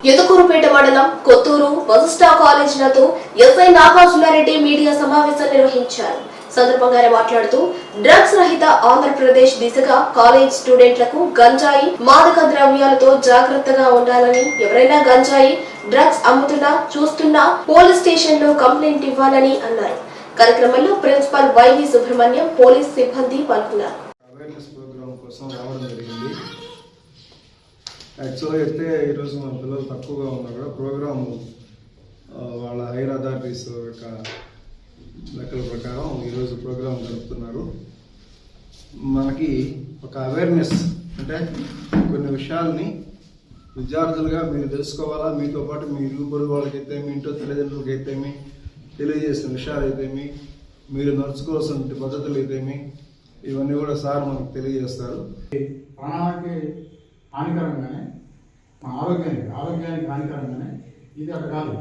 ఎదుకూరుపేట మండలం కొత్తూరు వశిష్ఠ కాలేజీలతో SI Nagarjuna Reddy media సమావేశం నిర్వహించారు. సందర్భంగానే మాట్లాడుతూ డ్రగ్స్ రహిత ఆంధ్రప్రదేశ్ దిశగా కాలేజ్ స్టూడెంట్లకు గంజాయి మాదక ద్రవ్యాలతో జాగ్రత్తగా ఉండాలని ఎవరైనా గంజాయి డ్రగ్స్ అమ్ముతున్నా చూస్తున్నా పోలీస్ స్టేషన్లో కంప్లైంట్ ఇవ్వాలని అన్నారు. కార్యక్రమంలో ప్రిన్సిపల్ వైవి సుబ్రహ్మణ్యం పోలీస్ సిబ్బంది పాల్గొన్నారు అవేర్నెస్ ప్రోగ్రామ్ కోసం రావడం జరిగింది యాక్చువల్గా అయితే ఈరోజు మన పిల్లలు తక్కువగా ఉన్నారు కూడా ప్రోగ్రాము వాళ్ళ హైర్ అథారిటీస్ యొక్క లెక్కల ప్రకారం ఈరోజు ప్రోగ్రాం జరుపుతున్నారు. మనకి ఒక అవేర్నెస్ అంటే కొన్ని విషయాల్ని విద్యార్థులుగా మీరు తెలుసుకోవాలా? మీతో పాటు మీ ఇరుగు వాళ్ళకైతే మీ ఇంట్లో తల్లిదండ్రులకి తెలియజేసిన విషయాలు అయితేమి మీరు నడుచుకోవాల్సిన పద్ధతులు అయితేమి ఇవన్నీ కూడా సార్ మనకు తెలియజేస్తారు. హానికరంగానే మన ఆరోగ్యానికి ఆరోగ్యానికి హానికరంగానే ఇది అక్కడ కాదు.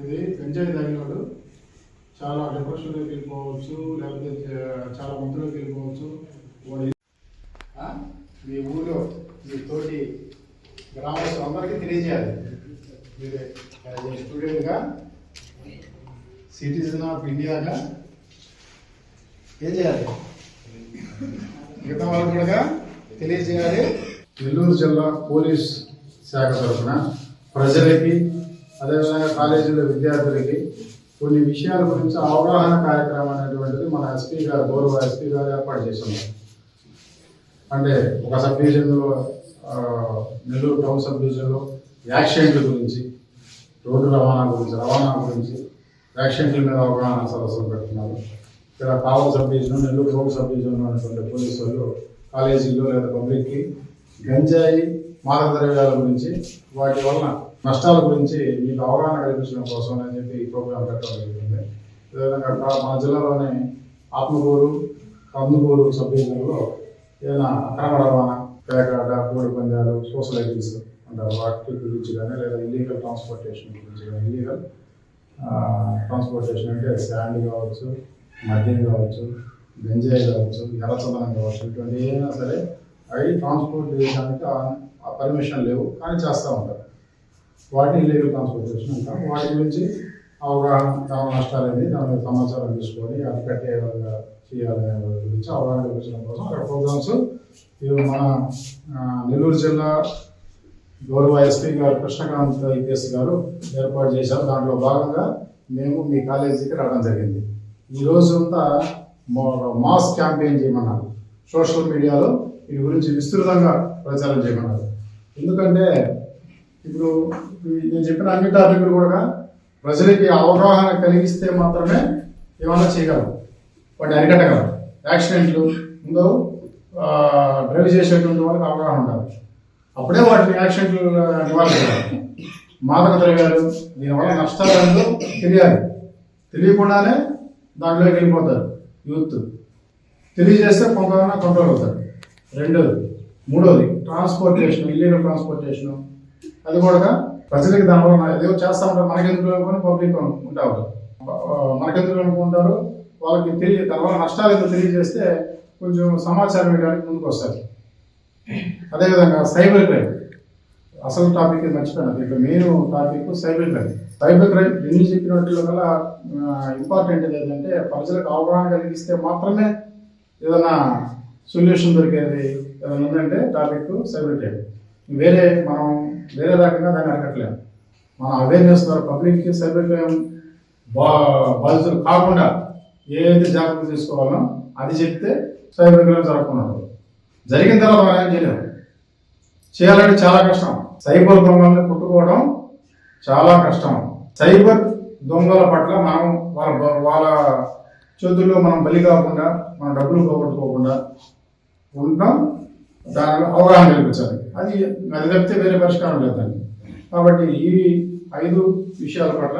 ఇది గంజాయి తాగినోడు చాలా డిప్రెషన్లోకి వెళ్ళిపోవచ్చు లేకపోతే చాలా మందులోకి వెళ్ళిపోవచ్చు. మీ ఊళ్ళో మీ తోటి గ్రామస్తులు అందరికీ తెలియజేయాలి. మీరు స్టూడెంట్గా సిటిజన్ ఆఫ్ ఇండియాగా ఏం చేయాలి? మిగతా వాళ్ళు కూడా తెలియజేయాలి. నెల్లూరు జిల్లా పోలీస్ శాఖ తరఫున ప్రజలకి అదేవిధంగా కాలేజీలో విద్యార్థులకి కొన్ని విషయాల గురించి అవగాహన కార్యక్రమం అనేటువంటిది మన ఎస్పీ గారు గౌరవ ఎస్పీ గారు ఏర్పాటు చేస్తున్నారు. అంటే ఒక సబ్ డివిజన్లో నెల్లూరు టౌన్ సబ్ డివిజన్లో యాక్సిడెంట్ల గురించి రోడ్డు రవాణా గురించి రవాణా గురించి యాక్సిడెంట్ల మీద అవగాహన సదస్సులు పెడుతున్నారు. ఇక్కడ Kaval sub division Nellore road sub డివిజన్లో ఉన్నటువంటి పోలీసు వాళ్ళు కాలేజీలో లేదా పబ్లిక్కి గంజాయి మాదక ద్రవ్యాల గురించి వాటి వలన నష్టాల గురించి మీకు అవగాహన కల్పించడం కోసం అని చెప్పి ఈ ప్రోగ్రాం పెట్టడం జరిగింది. అదేవిధంగా కా- మన జిల్లాలోనే ఆత్మకూరు కందుకూరు సబ్ డివిజన్లో ఏదైనా అక్రమ రవాణా పేకాట కోడి పందాలు సోషల్ ఐటీస్ అంటారు. వాటి గురించి కానీ లేదా ఇల్లీగల్ ట్రాన్స్పోర్టేషన్ గురించి కానీ ఇల్లీగల్ ట్రాన్స్పోర్టేషన్ అంటే శాండ్ కావచ్చు మద్యం కావచ్చు గంజాయి కావచ్చు ఎర్రచందనం కావచ్చు ఇటువంటి ఏదైనా సరే అవి ట్రాన్స్పోర్ట్ చేయడానికి ఆ పర్మిషన్ లేవు కానీ చేస్తూ ఉంటారు. వాటిని ఇల్లీగల్ ట్రాన్స్పోర్టేషన్ అంటాం వాటి గురించి అవగాహన దాని నష్టాలు అనేది దాని సమాచారం తీసుకొని అరికట్టే విధంగా చేయాలనే గురించి అవగాహన కల్పించడం కోసం అక్కడ ప్రోగ్రామ్స్ ఇవి మన నెల్లూరు జిల్లా గౌరవ ఎస్పీ గారు కృష్ణకాంత్ ఐపీఎస్ గారు ఏర్పాటు చేశారు. దాంట్లో భాగంగా మేము మీ కాలేజీకి రావడం జరిగింది. ఈ రోజు అంతా మా- మాస్ క్యాంపెయిన్ చేయమన్నారు. సోషల్ మీడియాలో దీని గురించి విస్తృతంగా ప్రచారం చేయమన్నారు. ఎందుకంటే ఇప్పుడు నేను చెప్పిన అన్ని టాపిక్లు కూడా ప్రజలకి అవగాహన కలిగిస్తే మాత్రమే ఏమైనా చేయగలం. వాటిని అరికట్టగలం. యాక్సిడెంట్లు ముందు డ్రైవ్ చేసేటువంటి వాళ్ళకి అవగాహన ఉండాలి. అప్పుడే వాటిని యాక్సిడెంట్లు నివారించాలి మాదక ద్రవ్యాలు దీనివల్ల నష్టాలు ఏంటో తెలియాలి. తెలియకుండానే దాంట్లోకి వెళ్ళిపోతారు. యూత్. తెలియజేస్తే కొంత కంట్రోల్ అవుతారు. రెండోది. మూడోది ట్రాన్స్పోర్టేషన్ ఇల్లీగల్ ట్రాన్స్పోర్టేషన్ అది కూడా ప్రజలకి దానివల్ల ఏదో చేస్తా ఉంటారు. మనకెందుకు అనుకుని పబ్లిక్ ఉంటారు. మనకెందుకు అనుకుంటారు? వాళ్ళకి తెలియ దానివల్ల నష్టాలు ఏదో తెలియజేస్తే కొంచెం సమాచారం ఇవ్వడానికి ముందుకు వస్తారు. అదేవిధంగా సైబర్ క్రైమ్ అసలు టాపిక్ ఇది ఇక్కడ main topic cyber crime cyber crime ఎన్ని చెప్పినట్లు గల ఇంపార్టెంట్ ఏంటంటే ప్రజలకు అవగాహన కలిగిస్తే మాత్రమే ఏదైనా సొల్యూషన్ దొరికేది ఏదైనా ఉందంటే టాపిక్ సైబర్ వేరే మనం వేరే రకంగా దాన్ని అరకట్లేము మన అవేర్నెస్ ద్వారా పబ్లిక్కి సైబర్ బా బాధితులు కాకుండా ఏదైతే జాగ్రత్తలు తీసుకోవాలో అది చెప్తే సైబర్ క్రైమ్ జరగకుండా జరిగిన తర్వాత మనం ఏం చేయలేము చేయాలంటే చాలా కష్టం. సైబర్ దొంగలను పుట్టుకోవడం చాలా కష్టం. సైబర్ దొంగల పట్ల మనం వాళ్ళ వాళ్ళ చేతుల్లో మనం బలి కాకుండా మన డబ్బులు పోగొట్టుకోకుండా ఉండడం దానిలో అవగాహన కల్పించాలి. అది అది తప్పితే వేరే పరిష్కారం లేదు కాబట్టి ఈ ఐదు విషయాల పట్ల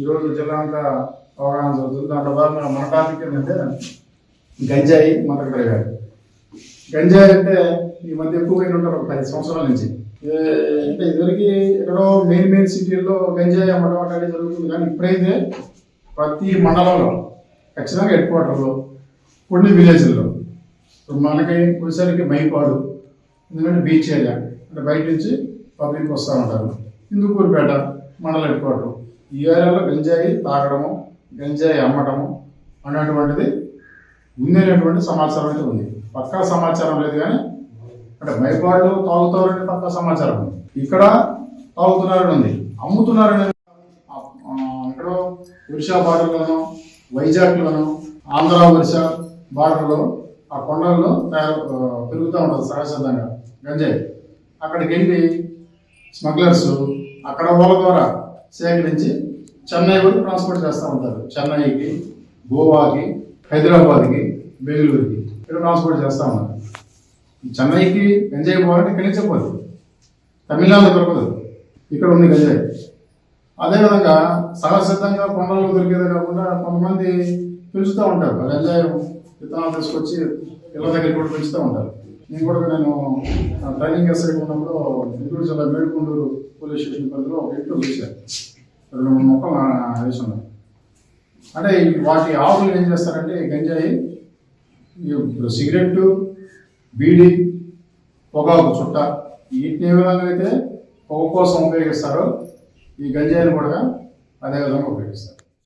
ఈరోజు జిల్లా అంతా అవగాహన జరుగుతుంది. దాంట్లో భాగంగా మన టాపిక్ ఏంటంటే గంజాయి మతక ద్రవ్యాలు గంజాయి అంటే ఈ మధ్య ఎక్కువైన ఉంటారు ఒక పది సంవత్సరాల నుంచి. అంటే ఇదివరకు ఎక్కడో మెయిన్ మెయిన్ సిటీల్లో గంజాయి అమ్మడం అనేది జరుగుతుంది. కానీ ఇప్పుడైతే ప్రతి మండలంలో ఖచ్చితంగా హెడ్ క్వార్టర్లో కొన్ని విలేజ్ల్లో మనకి వచ్చేసరికి మైపాడు ఎందుకంటే బీచ్ ఏరియా అంటే బయట నుంచి పబ్లిక్ వస్తూ ఉంటారు. ఇందుకూరుపేట మండల హెడ్ క్వార్టర్ ఈ ఏరియాలో గంజాయి తాగడము గంజాయి అమ్మటము అనేటువంటిది ఉందనేటువంటి సమాచారం అయితే ఉంది. పక్కా సమాచారం లేదు కానీ అంటే మైపాడు తాగుతారని పక్కా సమాచారం ఉంది. ఇక్కడ తాగుతున్నారని ఉంది. అమ్ముతున్నారని ఇక్కడ ఎక్కడో ఒరిషా బార్డర్లోనో వైజాగ్లోనో ఆంధ్ర ఒరిషా బార్డర్లో ఆ కొండల్లో తయారు పెరుగుతూ ఉంటుంది సహజంగా గంజాయి. అక్కడికి వెళ్ళి స్మగ్లర్స్ అక్కడ వాళ్ళ ద్వారా సేకరించి చెన్నై వరకు ట్రాన్స్పోర్ట్ చేస్తూ ఉంటారు. చెన్నైకి గోవాకి హైదరాబాద్కి బెంగళూరుకి ఇక్కడ ట్రాన్స్పోర్ట్ చేస్తూ ఉన్నారు. చెన్నైకి గంజాయి పోవాలంటే ఇక్కడి నుంచే పోదు తమిళనాడు దొరకదు. ఇక్కడ ఉంది గంజాయి. అదేవిధంగా సహజసిద్ధంగా కొండల్లో దొరికేదే కాకుండా కొంతమంది పెంచుతూ ఉంటారు. గంజాయి విత్తనాలు తీసుకొచ్చి ఇళ్ళ దగ్గర కూడా పెంచుతూ ఉంటారు. నేను కూడా నేను ట్రైనింగ్ ఎస్ఐ ఉన్నప్పుడు నెల్లూరు జిల్లా మేడుకొండూరు పోలీస్ స్టేషన్ పరిధిలో ఒక ఇంట్లో చూశాను రెండు మూడు మొక్కలు వేసున్నాను వేసి అంటే వాటి ఆవులు ఏం చేస్తారంటే గంజాయి ఈ సిగరెట్ బీడి పొగాకు చుట్ట వీటిని ఏ విధంగా అయితే పొగ కోసం ఉపయోగిస్తారో ఈ గంజాయిని కూడా అదే విధంగా ఉపయోగిస్తారు.